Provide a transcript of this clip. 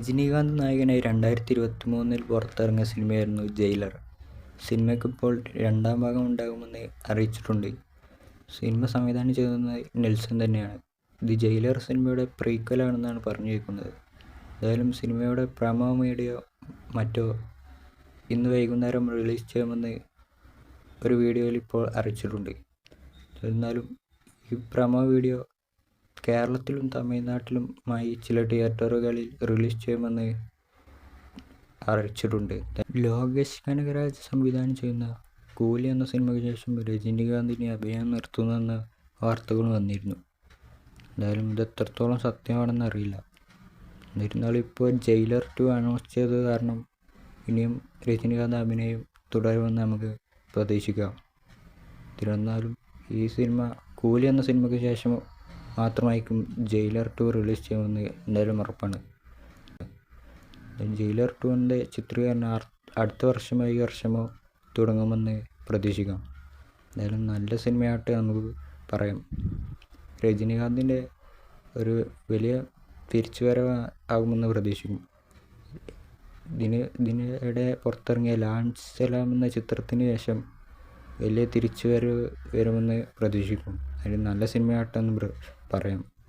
രജനീകാന്ത് നായകനായി രണ്ടായിരത്തി ഇരുപത്തി മൂന്നിൽ പുറത്തിറങ്ങിയ സിനിമയായിരുന്നു ജയിലർ. സിനിമയ്ക്കിപ്പോൾ രണ്ടാം ഭാഗം ഉണ്ടാകുമെന്ന് അറിയിച്ചിട്ടുണ്ട്. സിനിമ സംവിധാനം ചെയ്തത് നെൽസൺ തന്നെയാണ്. ഇത് ജയിലർ സിനിമയുടെ പ്രീക്വലാണെന്നാണ് പറഞ്ഞു ഏതായാലും സിനിമയുടെ പ്രമോ മീഡിയോ മറ്റോ ഇന്ന് വൈകുന്നേരം റിലീസ് ചെയ്യുമെന്ന് ഒരു വീഡിയോയിൽ ഇപ്പോൾ അറിയിച്ചിട്ടുണ്ട്. എന്നാലും ഈ പ്രമോ വീഡിയോ കേരളത്തിലും തമിഴ്നാട്ടിലും ആയി ചില തിയേറ്ററുകളിൽ റിലീസ് ചെയ്യുമെന്ന് അറിയിച്ചിട്ടുണ്ട്. ലോകേഷ് കനകരാജ് സംവിധാനം ചെയ്യുന്ന കൂലി എന്ന സിനിമയ്ക്ക് ശേഷം രജനീകാന്തിനെ അഭിനയം നിർത്തുന്നെന്ന വാർത്തകൾ വന്നിരുന്നു. എന്തായാലും ഇത് എത്രത്തോളം സത്യമാണെന്ന് അറിയില്ല. എന്നിരുന്നാലും ഇപ്പോൾ ജയിലർ ടു അനൗൺസ് ചെയ്തത് കാരണം ഇനിയും രജനീകാന്ത് അഭിനയം തുടരുമെന്ന് നമുക്ക് പ്രതീക്ഷിക്കാം. എന്നിരുന്നാലും ഈ സിനിമ കൂലി എന്ന സിനിമയ്ക്ക് ശേഷം മാത്രമായിരിക്കും ജയിലർ ടു റിലീസ് ചെയ്യുമെന്ന് എന്തായാലും ഉറപ്പാണ്. ജയിലർ ടുവിന്റെ ചിത്രീകരണം അടുത്ത വർഷമോ ഈ വർഷമോ തുടങ്ങുമെന്ന് പ്രതീക്ഷിക്കാം. എന്തായാലും നല്ല സിനിമയായിട്ട് നമുക്ക് പറയാം. രജനീകാന്തിന്റെ ഒരു വലിയ തിരിച്ചുവരവ് ആകുമെന്ന് പ്രതീക്ഷിക്കും. ഇതിന് ഇതിനിടെ പുറത്തിറങ്ങിയ ലാൻഡ് സലാം എന്ന ചിത്രത്തിന് ശേഷം വലിയ തിരിച്ചുവരവ് വരുമെന്ന് പ്രതീക്ഷിക്കുന്നു. അതിന് നല്ല സിനിമയായിട്ടെന്ന് പറയാം.